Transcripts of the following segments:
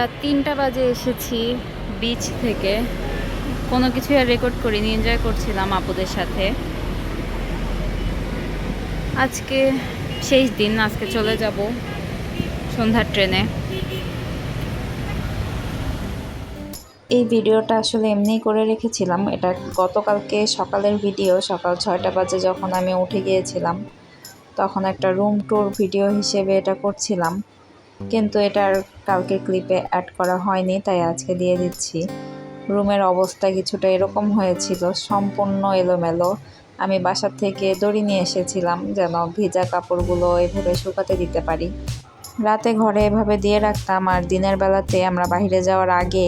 রাত তিনটা বাজে এসেছি বিচ থেকে। কোনো কিছু আর রেকর্ড করিনি এনজয় করছিলাম আপুদের সাথে। আজকে শেষ দিন, আজকে চলে যাব সন্ধ্যার ট্রেনে এই ভিডিওটা আসলে এমনি করে রেখেছিলাম। এটা গতকালকে সকালের ভিডিও, সকাল ছয়টা বাজে যখন আমি উঠে গিয়েছিলাম, তখন একটা রুম ট্যুর ভিডিও হিসেবে এটা করছিলাম। কিন্তু এটার কালকে ক্লিপে অ্যাড করা হয়নি, তাই আজকে দিয়ে দিচ্ছি। রুমের অবস্থা কিছুটা এরকম হয়েছিল, সম্পূর্ণ এলোমেলো। আমি বাসার থেকে দড়ি নিয়ে এসেছিলাম যেন ভিজা কাপড়গুলো এভাবে শুকাতে দিতে পারি। রাতে ঘরে এভাবে দিয়ে রাখতাম, আর দিনের বেলাতে আমরা বাইরে যাওয়ার আগে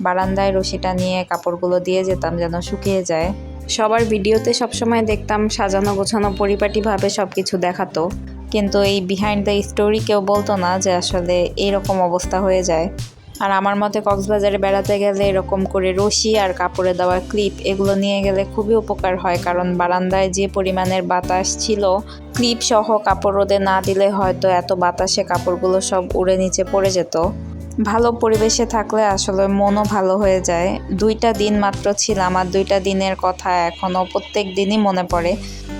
বারান্দায় রশিটা নিয়ে কাপড়গুলো দিয়ে যেতাম যেন শুকিয়ে যায়। সবার ভিডিওতে সবসময় দেখতাম সাজানো গোছানো পরিপাটিভাবে সব কিছু দেখাতো। কিন্তু এই বিহাইন্ড দ্য স্টোরি কেউ বলতো না যে আসলে এরকম অবস্থা হয়ে যায়। আর আমার মতে কক্সবাজারে বেড়াতে গেলে এরকম করে রশি আর কাপড়ে দেওয়া ক্লিপ এগুলো নিয়ে গেলে খুবই উপকার হয়, কারণ বারান্দায় যে পরিমাণের বাতাস ছিল ক্লিপ সহ কাপড় রোদে না দিলে হয়তো এত বাতাসে কাপড়গুলো সব উড়ে নিচে পড়ে যেত। ভালো পরিবেশে থাকলে আসলে মনও ভালো হয়ে যায়। দুইটা দিন মাত্র ছিলাম আর দুইটা দিনের কথা এখনও প্রত্যেক দিনই মনে পড়ে।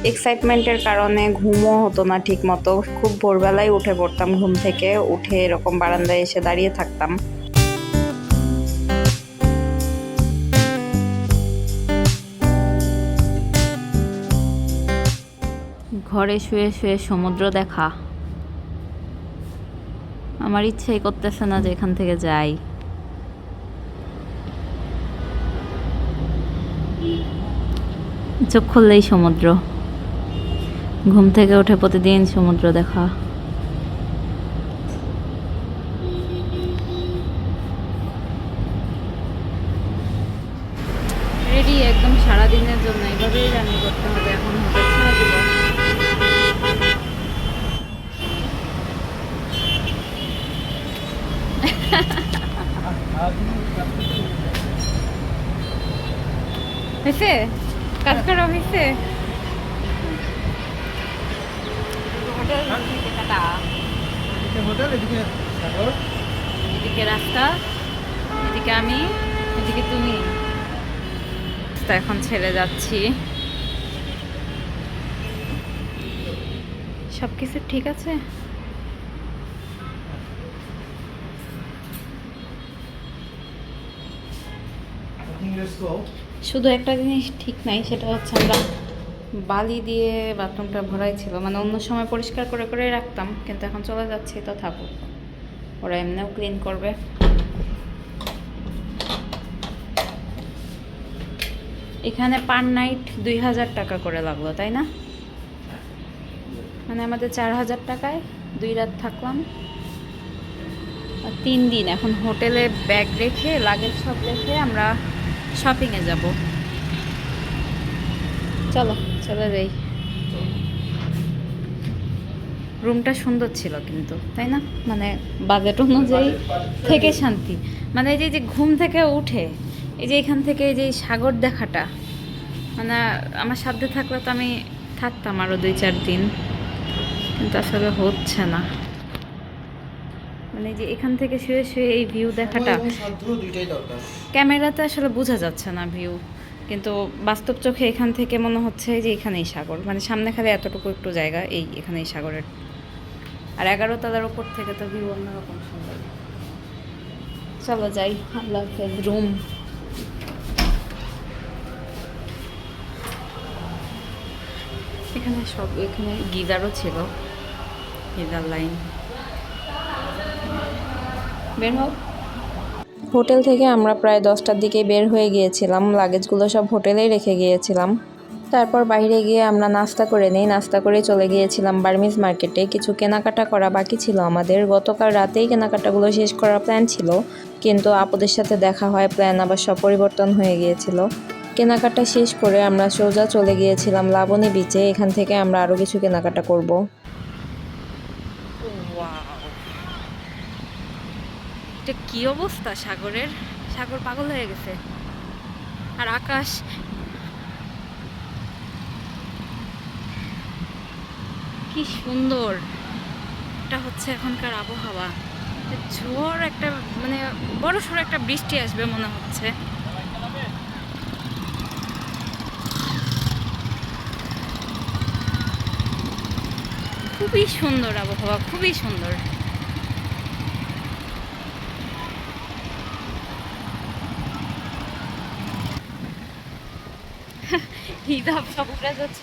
এক্সাইটমেন্টের কারণে ঘুমও হতো না ঠিক মতো খুব ভোরবেলায় উঠে পড়তাম ঘুম থেকে উঠে এরকম বারান্দায় এসে দাঁড়িয়ে থাকতাম। ঘরে শুয়ে শুয়ে সমুদ্র দেখা। আমার ইচ্ছাই করতেছে না যে এখান থেকে যাই। চোখ খুললেই সমুদ্র। ঘুম থেকে উঠে প্রতিদিন সমুদ্র দেখা রেডি একদম সারা দিনের জন্য এইভাবেই রান্না করতে হবে এখন হোটেল ছেড়ে দিব হয়েছে কাজ করা হয়েছে এদিকে রাস্তা এদিকে আমি এদিকে তুমি। এখন ছেড়ে যাচ্ছি। সব কিছু ঠিক আছে? শুধু একটা জিনিস ঠিক নাই, সেটা হচ্ছে আমরা বালি দিয়ে বাথরুমটা ভরাই ছিল। মানে অন্য সময় পরিষ্কার করে করে রাখতাম, কিন্তু এখন চলে যাচ্ছি তো থাকুক ওরা এমনিও ক্লিন করবে। এখানে পার নাইট দুই হাজার টাকা করে লাগল, তাই না? মানে আমাদের চার হাজার টাকায় দুই রাত থাকলাম। তিন দিন এখন হোটেলে ব্যাগ রেখে লাগেজ সব রেখে আমরা শপিংয়ে যাব। চলো চলে যাই। রুমটা সুন্দর ছিল কিন্তু তাই না? মানে বাজেট অনুযায়ী থেকে শান্তি। মানে এই যে যে ঘুম থেকে উঠে এই যে এখান থেকে এই যে সাগর দেখাটা মানে আমার সাধ্যে থাকলে তো আমি থাকতাম আরও দুই চার দিন। কিন্তু আসলে হচ্ছে না। মানে যে এখান থেকে শুয়ে শুয়ে এই ভিউ দেখাটা। ক্যামেরাতে আসলে বোঝা যাচ্ছে না ভিউ কিন্তু বাস্তব চোখে এখান থেকে মনে হচ্ছে যে এখানেই সাগর। মানে সামনে খালি এতটুকু একটু জায়গা এই এখানেই সাগরের। আর এগারো তলার ওপর থেকে তো ভিউ অন্যরকম সুন্দর। চলো যাই আল্লাহ হাফেজ রুম এখানে সব এখানে গিজারও ছিল। Geyser line. বের হোক হোটেল থেকে আমরা প্রায় দশটার দিকে বের হয়ে গিয়েছিলাম। লাগেজগুলো সব হোটেলেই রেখে গিয়েছিলাম। তারপর বাইরে গিয়ে আমরা নাস্তা করে নিই। নাস্তা করে চলে গিয়েছিলাম বার্মিজ মার্কেটে। কিছু কেনাকাটা করা বাকি ছিল আমাদের। গতকাল রাতেই কেনাকাটাগুলো শেষ করার প্ল্যান ছিল। কিন্তু আপুদের সাথে দেখা হয়, প্ল্যান আবার সব পরিবর্তন হয়ে গিয়েছিল। কেনাকাটা শেষ করে আমরা সোজা চলে গিয়েছিলাম লাবণী বিচে এখান থেকে আমরা আরও কিছু কেনাকাটা করব। এটা কি অবস্থা? সাগরের, সাগর পাগল হয়ে গেছে। আর আকাশ? কি সুন্দর। এটা হচ্ছে এখনকার আবহাওয়া। ঝড় একটা মানে বড় সড়ো একটা বৃষ্টি আসবে মনে হচ্ছে। খুবই সুন্দর আবহাওয়া, খুবই সুন্দর। হিদাব সব উড়ে যাচ্ছে।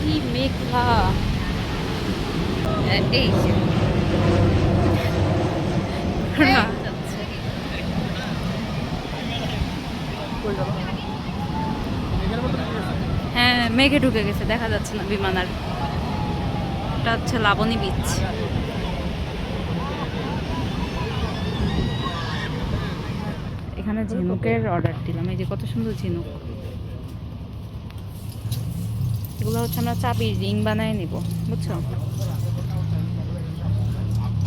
কি মেঘলা। এই যে। হ্যাঁ। মেঘে ঢুকে গেছে দেখা যাচ্ছে না বিমান আর। এটা হচ্ছে লাবণী বিচ এখানে ঝিনুকের অর্ডার দিলাম। এই যে কত সুন্দর ঝিনুক। এগুলো হচ্ছে আমরা চাবির রিং বানায় নিব বুঝছ?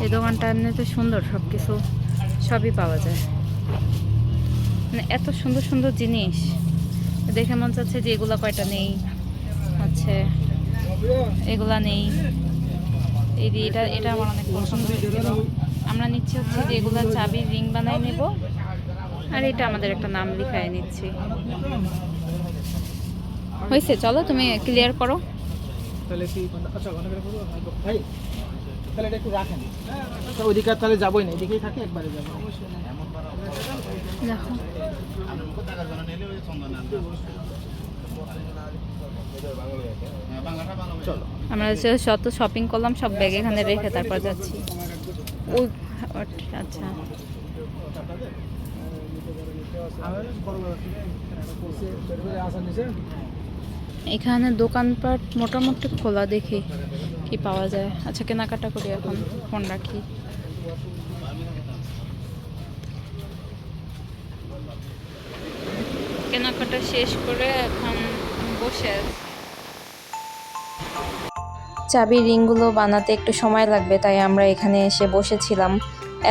এই দোকানটা এমনিতে সুন্দর সব কিছু সবই পাওয়া যায়। মানে এত সুন্দর সুন্দর জিনিস। দেখে মন চাচ্ছে যে এগুলো কয়টা নেই? হচ্ছে এগুলা নেই। এই যে এটা এটা আমার অনেক পছন্দ আমরা নিচ্ছি হচ্ছে যে এগুলা চাবির রিং বানাই নেব। আর এটা আমাদের একটা নাম লিখায় নিচ্ছি। হয়েছে চলো তুমি ক্লিয়ার করো। তাহলে কি আচ্ছা তাহলে এটা একটু রাখেন। আচ্ছা ওইদিকে আর তাহলে যাবোই না এদিকেই থাকে একবারে যাব। আমরা যত শপিং করলাম সব ব্যাগ এখানে রেখে তারপর যাচ্ছি। আচ্ছা। এখানে দোকানপাট মোটামুটি খোলা দেখি কি পাওয়া যায়। আচ্ছা কেনাকাটা করি এখন, ফোন রাখি। কেনাকাটা শেষ করে এখন বসে চাবির রিংগুলো বানাতে একটু সময় লাগবে, তাই আমরা এখানে এসে বসেছিলাম।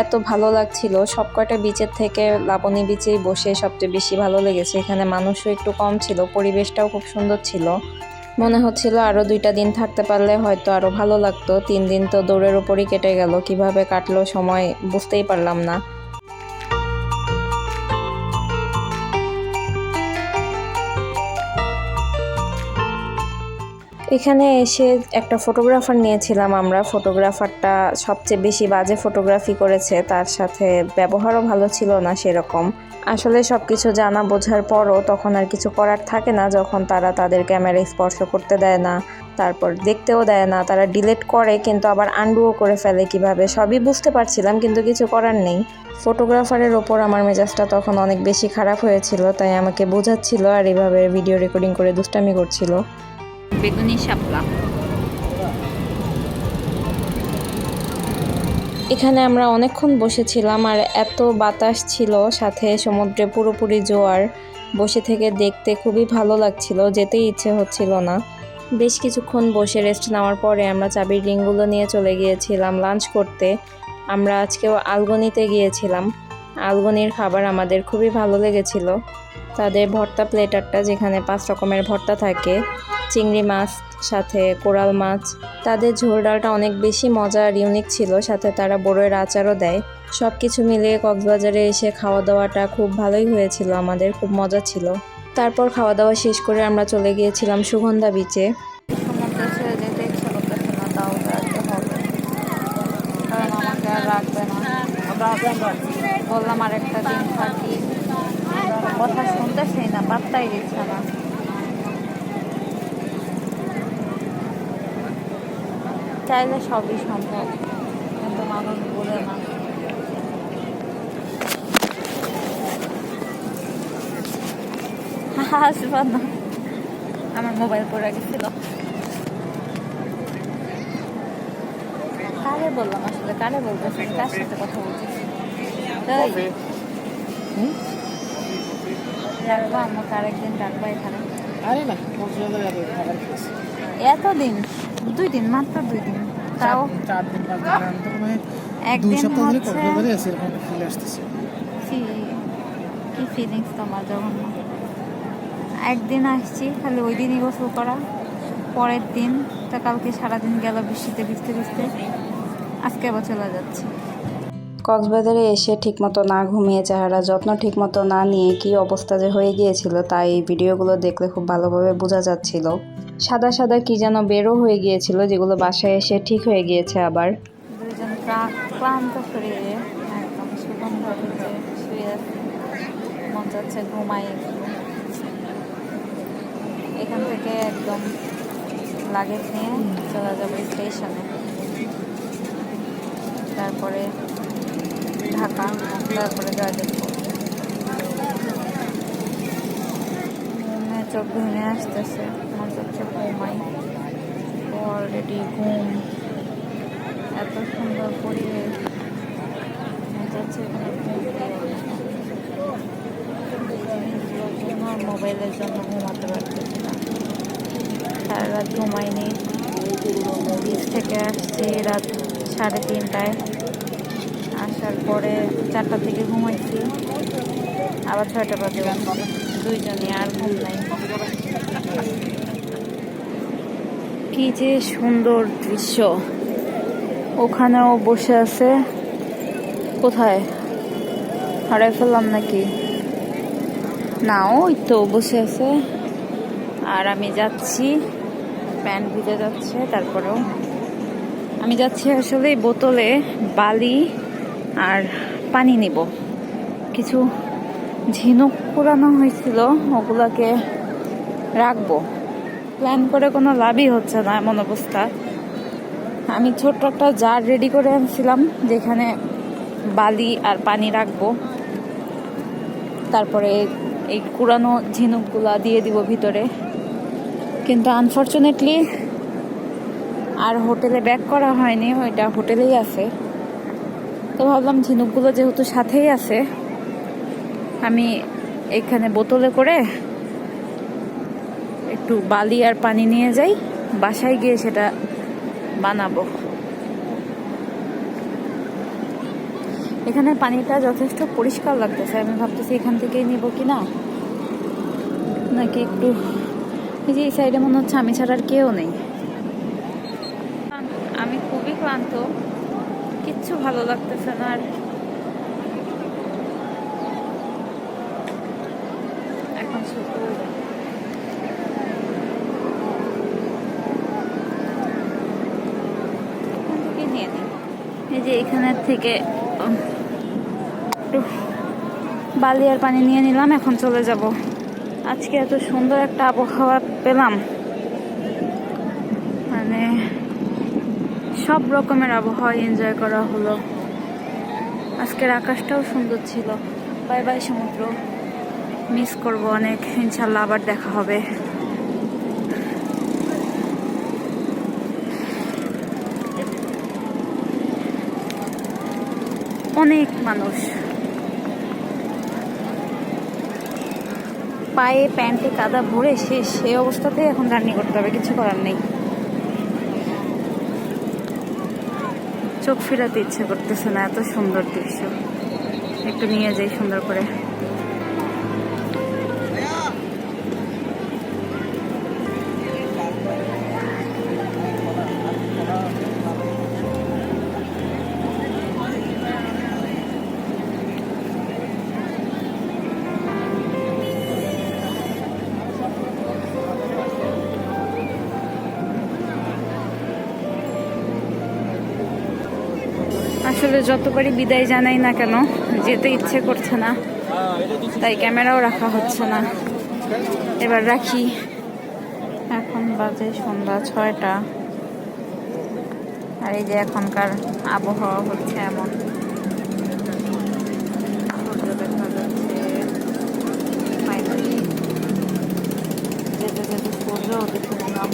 এত ভালো লাগছিল। সব কয়টা বিচের থেকে লাবণী বিচেই বসে সবচেয়ে বেশি ভালো লেগেছে। এখানে মানুষও একটু কম ছিল, পরিবেশটাও খুব সুন্দর ছিল। মনে হচ্ছিল আরও দুইটা দিন থাকতে পারলে হয়তো আরও ভালো লাগতো। তিন দিন তো দৌড়ের ওপরই কেটে গেল, কীভাবে কাটলো সময় বুঝতেই পারলাম না। এখানে এসে একটা ফটোগ্রাফার নিয়েছিলাম আমরা। ফটোগ্রাফারটা সবচেয়ে বেশি বাজে ফটোগ্রাফি করেছে। তার সাথে ব্যবহারও ভালো ছিল না সেরকম। আসলে সব কিছু জানা বোঝার পরও তখন আর কিছু করার থাকে না, যখন তারা তাদের ক্যামেরা স্পর্শ করতে দেয় না। তারপর দেখতেও দেয় না, তারা ডিলিট করে, কিন্তু আবার আন্ডুও করে ফেলে কীভাবে? সবই বুঝতে পারছিলাম, কিন্তু কিছু করার নেই। ফটোগ্রাফারের ওপর আমার মেজাজটা তখন অনেক বেশি খারাপ হয়েছিল, তাই আমাকে বোঝাচ্ছিল আর এভাবে ভিডিও রেকর্ডিং করে দুষ্টামি করছিল। বেগুনি শাপলা। এখানে আমরা অনেকক্ষণ বসেছিলাম আর এত বাতাস ছিল, সাথে সমুদ্রে পুরোপুরি জোয়ার। বসে থেকে দেখতে খুবই ভালো লাগছিল, যেতেই ইচ্ছে হচ্ছিল না। বেশ কিছুক্ষণ বসে রেস্ট নেওয়ার পরে আমরা চাবির রিংগুলো নিয়ে চলে গিয়েছিলাম লাঞ্চ করতে। আমরা আজকেও আলগনিতে গিয়েছিলাম। আলগনির খাবার আমাদের খুবই ভালো লেগেছিল। তাদের ভর্তা প্লেটারটা যেখানে পাঁচ রকমের ভর্তা থাকে, চিংড়ি মাছ, সাথে কোরাল মাছ। তাদের ঝোল ডালটা অনেক বেশি মজা আর ইউনিক ছিল, সাথে তারা বড়ের আচারও দেয়। সব কিছু মিলিয়ে কক্সবাজারে এসে খাওয়া দাওয়াটা খুব ভালোই হয়েছিল, আমাদের খুব মজা ছিল। তারপর খাওয়া দাওয়া শেষ করে আমরা চলে গিয়েছিলাম সুগন্ধা বিচে বললাম আর একটা দিন থাকি। কথা শুনতেছেই না পাত্তাই দিচ্ছে না। চাইলে সবই সম্ভব কিন্তু মানুষ বলে না। হাসবা না। আমার মোবাইল পড়ে গেছিল। কারে বললাম আসলে? কারে বলতেছি? কার সাথে কথা বলতেছি? রাখব আমাকে আরেকদিন রাখব এখানে। আরে না খাবার খেয়েছি। এতদিন? দুই দিন মাত্র দুই দিন। তাও চার দিন পাঁচ দিন মনে হয় দুই একদিন সপ্তাহ ধরে কক্সবাজারে আছি এরকম ফিরে আসতেছে। কি কি ফিলিংস তোমার যখন? একদিন আসছি খালি ওই দিনই গোসল করা পরের দিন তা কালকে সারাদিন গেল বৃষ্টিতে ভিজতে ভিজতে। আজকে আবার চলে যাচ্ছে। কক্সবাজারে এসে ঠিকমতো না ঘুমিয়ে চেহারা, যত্ন ঠিকমতো না নিয়ে কি অবস্থা যে হয়ে গিয়েছিল তাই এই ভিডিওগুলো দেখলে খুব ভালোভাবে বোঝা যাচ্ছিল। সাদা সাদা কি যেন বেরো হয়ে গিয়েছিল, যেগুলো বাসায় এসে ঠিক হয়ে গিয়েছে আবার। ক্লান্ত একদম শুয়ে মন যাচ্ছে এখান থেকে একদম লাগেজ নিয়ে চলে যাব স্টেশনে। তারপরে ঢাকা, তারপরে জয়দেবপুর ঘুমে, চোখ ভেঙে আসতেছে। মন যাচ্ছে ঘুমাই। অলরেডি ঘুম। এত সুন্দর পরিবেশ। আর মোবাইলের জন্য ঘুমাতে পারতেছি না সারা রাত ঘুমাইনি। বিচ থেকে আসছি রাত সাড়ে তিনটায়। আসার পরে চারটা থেকে ঘুমাইছি। আবার ছয়টা বাজে উঠছি। দুইজনই আর ঘুম নাই। কি যে সুন্দর দৃশ্য। ওখানেও বসে আছে। কোথায়? হারাই ফেললাম নাকি? না, ওই তো বসে আছে। আর আমি যাচ্ছি। প্যান্ট ভিজে যাচ্ছে, তারপরেও। আমি যাচ্ছি আসলে বোতলে বালি আর পানি নিব। কিছু ঝিনুক পুরানো হয়েছিল, ওগুলাকে রাখব। প্ল্যান করে কোনো লাভই হচ্ছে না এমন অবস্থা। আমি ছোট্ট একটা জার রেডি করে আনছিলাম, যেখানে বালি আর পানি রাখব। তারপরে এই কুড়ানো ঝিনুকগুলা দিয়ে দিব ভিতরে। কিন্তু আনফর্চুনেটলি আর হোটেলে ব্যাক করা হয়নি, ওইটা হোটেলেই আছে। তো ভাবলাম ঝিনুকগুলো যেহেতু সাথেই আছে, আমি এখানে বোতলে করে একটু বালি আর পানি নিয়ে যাই, বাসায় গিয়ে সেটা বানাবো। এখানে পানিটা যথেষ্ট পরিষ্কার লাগতেছে, আমি ভাবতেছি এখান থেকেই নিব কি না? নাকি একটু এই যে এই সাইডে মনে হচ্ছে আমি ছাড়া আর কেউ নেই। আমি খুবই ক্লান্ত। কিচ্ছু ভালো লাগতেছে না আর। এখন এই যে এখানের থেকে বালি আর পানি নিয়ে নিলাম, এখন চলে যাব। আজকে এত সুন্দর একটা আবহাওয়া পেলাম মানে সব রকমের আবহাওয়া এনজয় করা হলো। আজকের আকাশটাও সুন্দর ছিল। বাই বাই সমুদ্র। মিস করব অনেক। ইনশাল্লাহ আবার দেখা হবে। অনেক মানুষ। পায়ে প্যান্টে কাদা ভরে শেষ সেই অবস্থাতেই এখন জার্নি করতে হবে। কিছু করার নেই। চোখ ফিরাতে ইচ্ছে করতেছে না এত সুন্দর দৃশ্য। একটু নিয়ে যাই সুন্দর করে। যতবারই বিদায় জানাই না কেন, যেতে ইচ্ছে করছে না। তাই ক্যামেরাও রাখা হচ্ছে না। এবার রাখি। এখন বাজে সন্ধ্যা ছয়টা। আর এই যে এখনকার আবহাওয়া হচ্ছে এমন। যেতে যেতে সূর্য দেখে নিলাম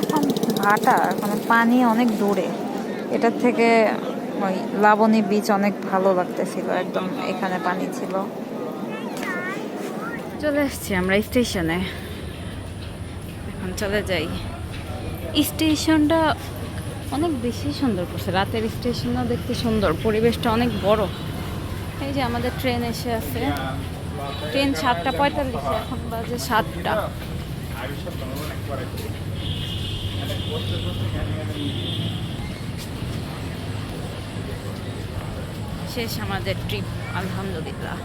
এখন ভাটা এখন পানি অনেক দূরে। এটার থেকে ওই লাবণী বিচ অনেক ভালো লাগতেছিল, একদম এখানে পানি ছিল। চলে এসছি আমরা স্টেশনে। এখন চলে যাই। স্টেশনটা অনেক বেশি সুন্দর করছে, রাতের স্টেশনও দেখতে সুন্দর, পরিবেশটা অনেক বড়। এই যে আমাদের ট্রেন এসে আছে। ট্রেন সাতটা পঁয়তাল্লিশে, এখন বাজে সাতটা। শেষ আমাদের ট্রিপ আলহামদুলিল্লাহ।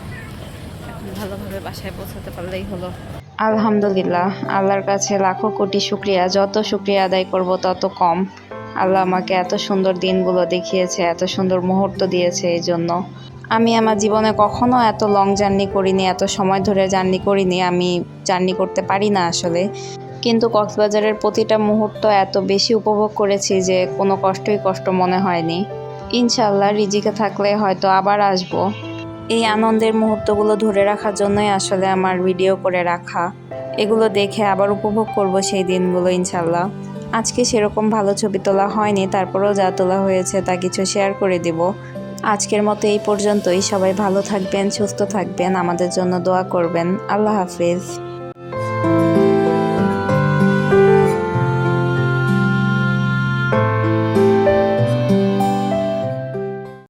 এখন ভালোভাবে বাসায় পৌঁছাতে পারলেই হলো। আলহামদুলিল্লাহ, আল্লাহর কাছে লাখো কোটি শুক্রিয়া। যত শুক্রিয়া আদায় করব, তত কম। আল্লাহ আমাকে এত সুন্দর দিনগুলো দেখিয়েছে, এত সুন্দর মুহূর্ত দিয়েছে এই জন্য। আমি আমার জীবনে কখনো এত লং জার্নি করিনি, এত সময় ধরে জার্নি করিনি, আমি জার্নি করতে পারি না আসলে। কিন্তু কক্সবাজারের প্রতিটা মুহূর্ত এত বেশি উপভোগ করেছি যে কোনো কষ্টই কষ্ট মনে হয়নি। ইনশাল্লাহ রিজিকে থাকলে হয়তো আবার আসব। এই আনন্দের মুহূর্তগুলো ধরে রাখার জন্যই আসলে আমার ভিডিও করে রাখা। এগুলো দেখে আবার উপভোগ করব সেই দিনগুলো ইনশাল্লাহ আজকে সেরকম ভালো ছবি তোলা হয়নি, তারপরেও যা তোলা হয়েছে তা কিছু শেয়ার করে দিব। আজকের মতো এই পর্যন্তই। সবাই ভালো থাকবেন, সুস্থ থাকবেন, আমাদের জন্য দোয়া করবেন। আল্লাহ হাফিজ।